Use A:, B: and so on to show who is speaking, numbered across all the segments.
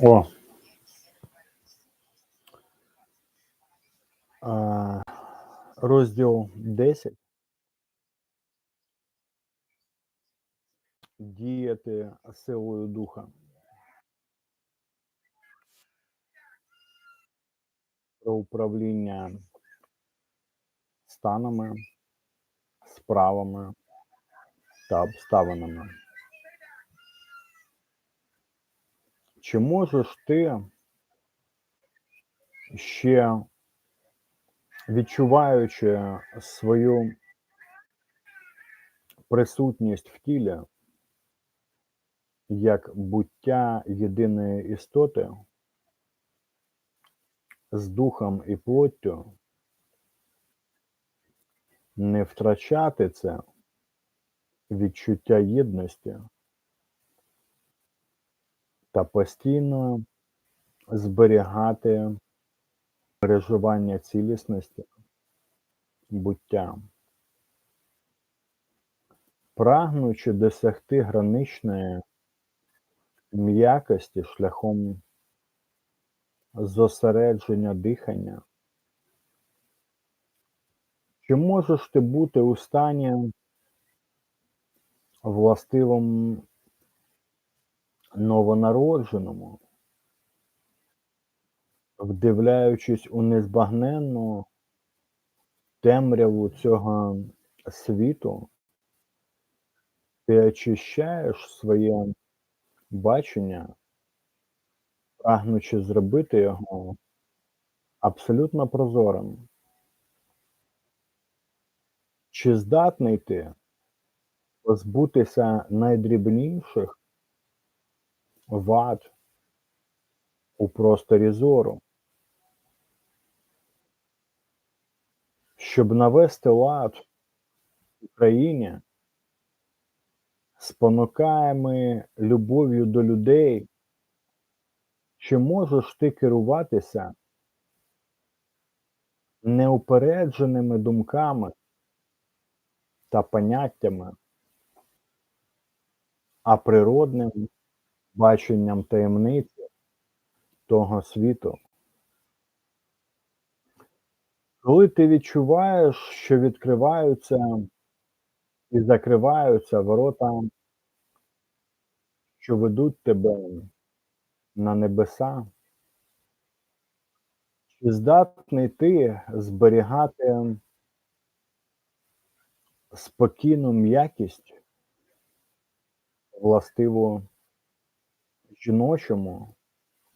A: О. А, розділ 10. Діяти силою духа. Про управління станами, справами та обставинами. Чи можеш ти ще відчуваючи свою присутність в тілі як буття єдиної істоти з духом і плоттю, не втрачати це відчуття єдності та постійно зберігати переживання цілісності, буття, прагнучи досягти граничної м'якості шляхом зосередження дихання. Чи можеш ти бути у стані властивому новонародженому, вдивляючись у незбагненну темряву цього світу, ти очищаєш своє бачення, прагнучи зробити його абсолютно прозорим. Чи здатний ти позбутися найдрібніших вад у просторі зору, щоб навести лад в Україні, спонукаємо любов'ю до людей, чи можеш ти керуватися неупередженими думками та поняттями, а природним баченням таємниці того світу? Коли ти відчуваєш, що відкриваються і закриваються ворота, що ведуть тебе на небеса, чи здатний ти зберігати спокійну м'якість, властиву жіночому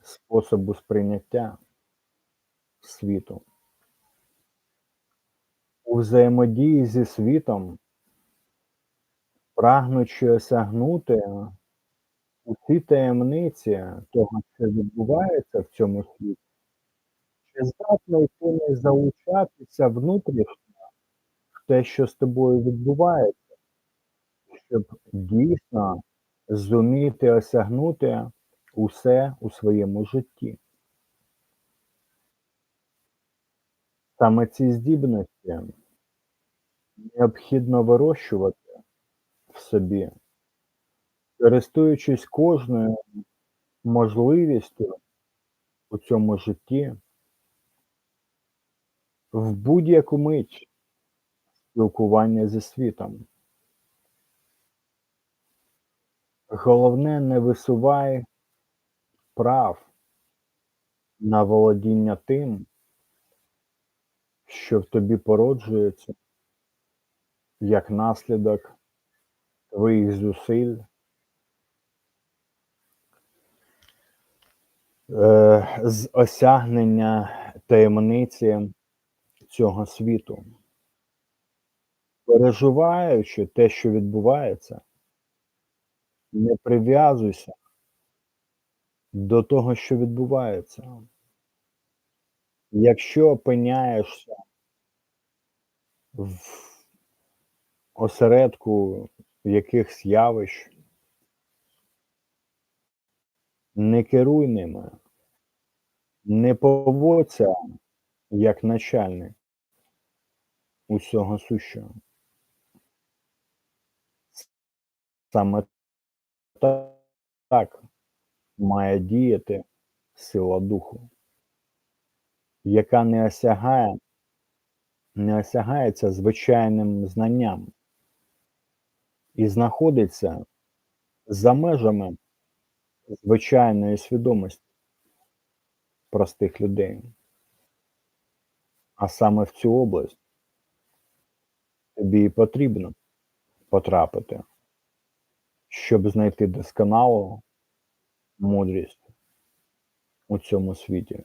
A: способу сприйняття світу? У взаємодії зі світом, прагнучи осягнути усі таємниці того, що відбувається в цьому світі, чи здатний ти не залучатися внутрішньо в те, що з тобою відбувається, щоб дійсно зуміти осягнути усе у своєму житті? Саме ці здібності необхідно вирощувати в собі, користуючись кожною можливістю у цьому житті, в будь-яку мить спілкування зі світом. Головне, не висувай прав на володіння тим, що в тобі породжується як наслідок твоїх зусиль, е, з осягнення таємниці цього світу. Переживаючи те, що відбувається, не прив'язуйся до того, що відбувається. Якщо опиняєшся в осередку якихось явищ, не керуй ними, не поводься як начальник усього сущого. Саме так має діяти сила духу, яка не осягає не осягається звичайним знанням і знаходиться за межами звичайної свідомості простих людей. А саме в цю область тобі і потрібно потрапити, щоб знайти досконалу мудрість у цьому світі.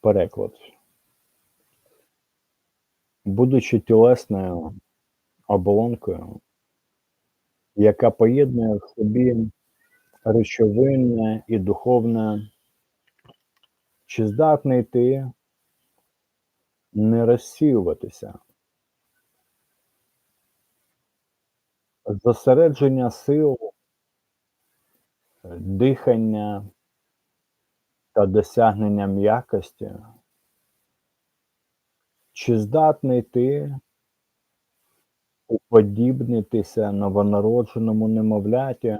A: Переклад. Будучи тілесною оболонкою, яка поєднує в собі речовинне і духовне, чи здатний ти не розсіюватися? Зосередження сил, дихання та досягнення м'якості. Чи здатний ти уподібнитися новонародженому немовляті,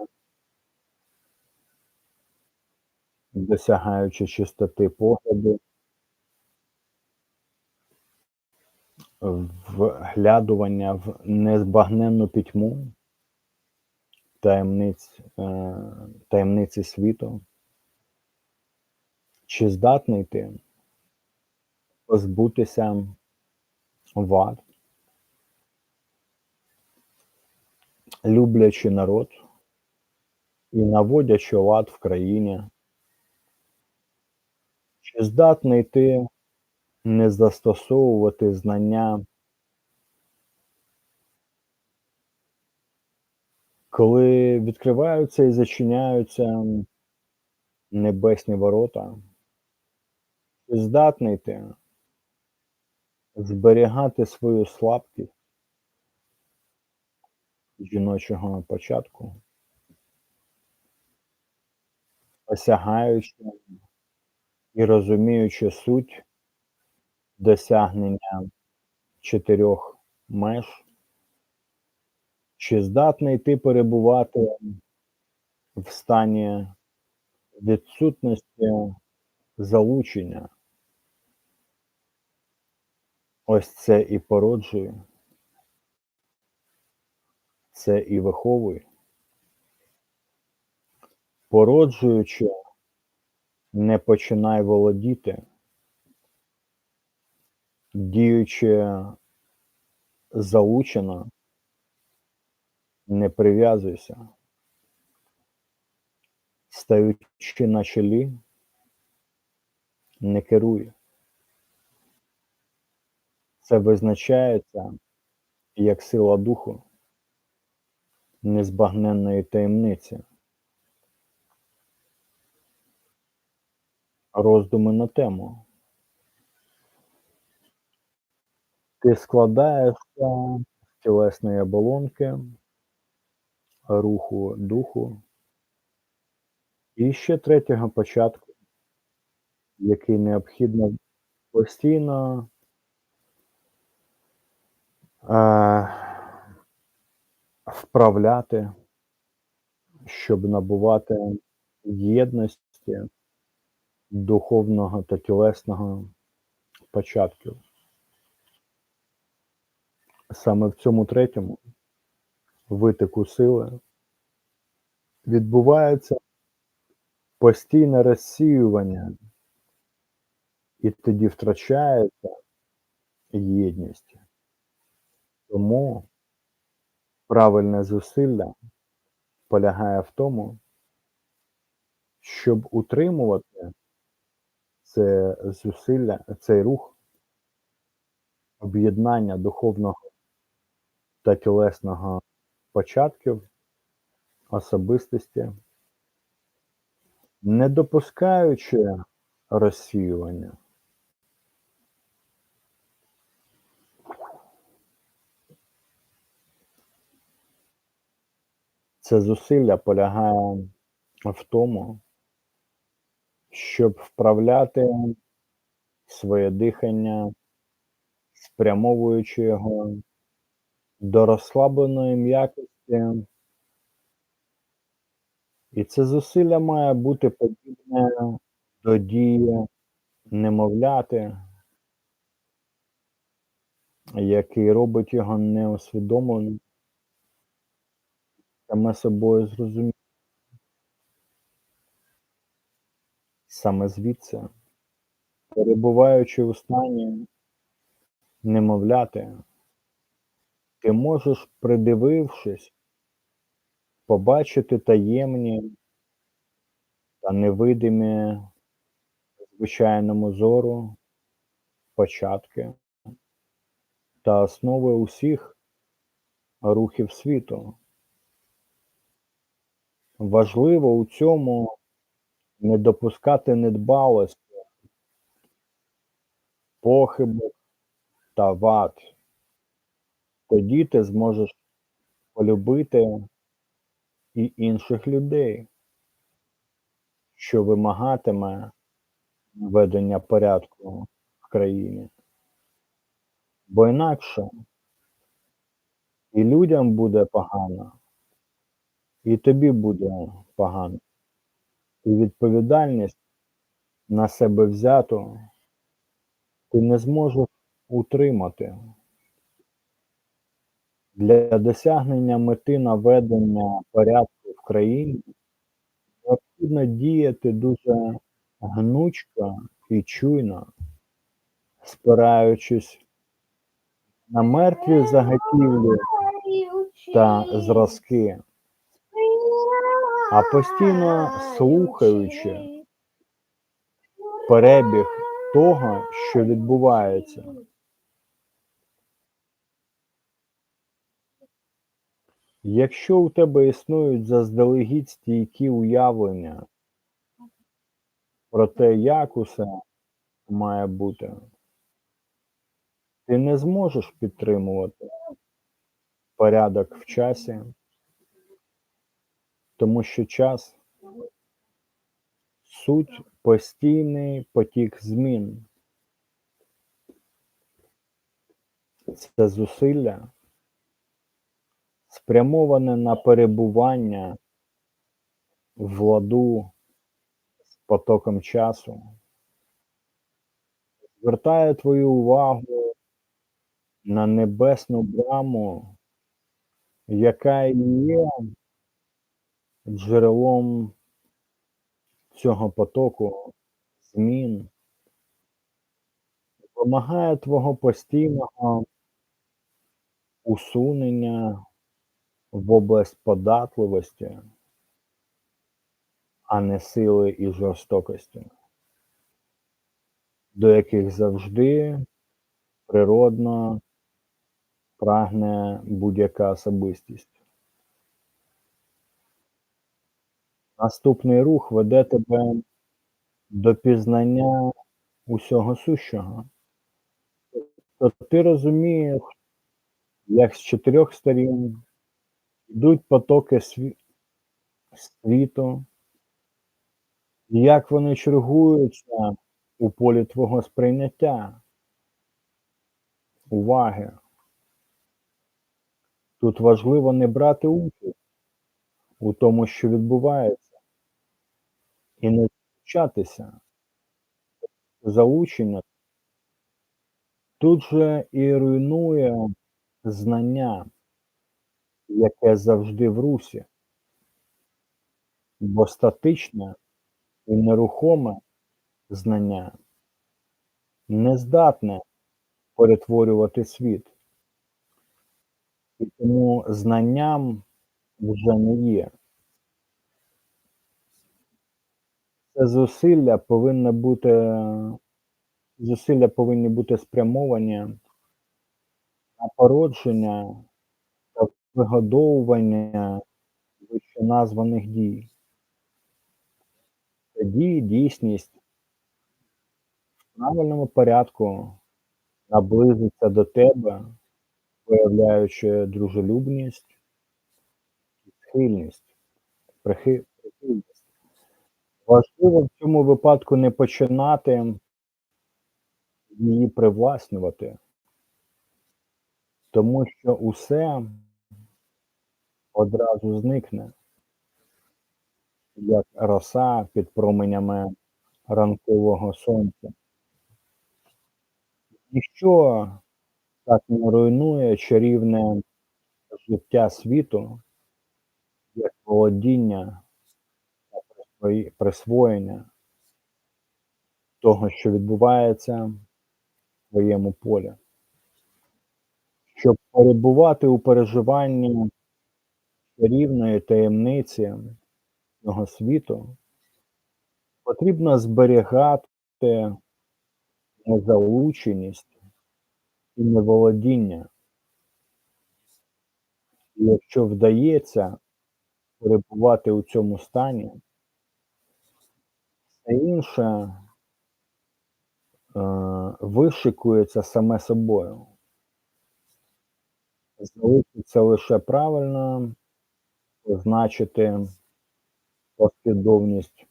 A: досягаючи чистоти погляду, вглядування в незбагненну пітьму таємниць, е, таємниці світу? Чи здатний ти позбутися вад, люблячи народ і наводячи лад в країні? Чи здатний ти не застосовувати знання, коли відкриваються і зачиняються небесні ворота? Чи здатний ти зберігати свою слабкість жіночого початку, осягаючи і розуміючи суть досягнення чотирьох меж, чи здатний ти перебувати в стані відсутності залучення? Ось це і породжує, це і виховує. Породжуючи, не починай володіти, діючи заучено, не прив'язуйся, стаючи на чолі, не керуй. Це визначається як сила духу незбагненної таємниці. Роздуми на тему. Ти складаєшся з тілесної оболонки, руху духу і ще третього початку, який необхідно постійно вправляти, щоб набувати єдності духовного та тілесного початків. Саме в цьому третьому витику сили відбувається постійне розсіювання, і тоді втрачається єдність. Тому правильне зусилля полягає в тому, щоб утримувати це зусилля, цей рух об'єднання духовного та тілесного початків, особистості, не допускаючи розсіювання. Це зусилля полягає в тому, щоб вправляти своє дихання, спрямовуючи його до розслабленої м'якості І це зусилля має бути подібне до дії немовляти який робить його неусвідомлено. Саме собою зрозуміло. Саме звідси, перебуваючи у стані немовляти, ти можеш, придивившись, побачити таємні та невидимі звичайному зору початки та основи усіх рухів світу. Важливо у цьому не допускати недбалості, похибок та вад. Тоді ти зможеш полюбити і інших людей, що вимагатиме ведення порядку в країні. Бо інакше і людям буде погано, і тобі буде погано. І відповідальність на себе взяту ти не зможеш утримати. Для досягнення мети наведення порядку в країні необхідно діяти дуже гнучко і чуйно, спираючись на мертві заготівлі та зразки, а постійно слухаючи перебіг того, що відбувається. Якщо у тебе існують заздалегідь стійкі уявлення про те, як усе має бути, ти не зможеш підтримувати порядок в часі, тому що час суть постійний потік змін. Це зусилля спрямоване на перебування в ладу з потоком часу, звертає твою увагу на небесну браму, яка є джерелом цього потоку змін, вимагає твого постійного усунення в область податливості, а не сили і жорстокості, до яких завжди природно прагне будь-яка особистість. Наступний рух веде тебе до пізнання усього сущого. Тобто ти розумієш, як з чотирьох сторін йдуть потоки сві... світу, як вони чергуються у полі твого сприйняття, уваги. Тут важливо не брати участь у тому, що відбувається, і не залучатися. Залучення тут же і руйнує знання, яке завжди в русі, бо статичне і нерухоме знання не здатне перетворювати світ. І тому знанням вже не є. Це зусилля повинно бути, зусилля повинні бути спрямовані на породження вигодовування вищеназваних дій. Тоді дійсність в правильному порядку наблизиться до тебе, виявляючи дружелюбність і схильність, прихи- прихильність. Важливо в цьому випадку не починати її привласнювати, тому що усе одразу зникне. як роса під променями ранкового сонця. Ніщо так не руйнує чарівне життя світу, як володіння та присвоєння того, що відбувається в твоєму полі. Щоб перебувати у переживанні чарівної таємниці цього світу, потрібно зберігати незалученість і неволодіння. І якщо вдається перебувати у цьому стані все інше, е, вишикується саме собою. Залишиться лише правильно позначити послідовність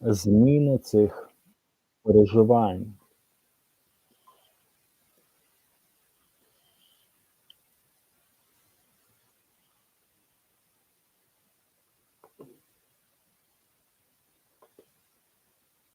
A: зміни цих переживань.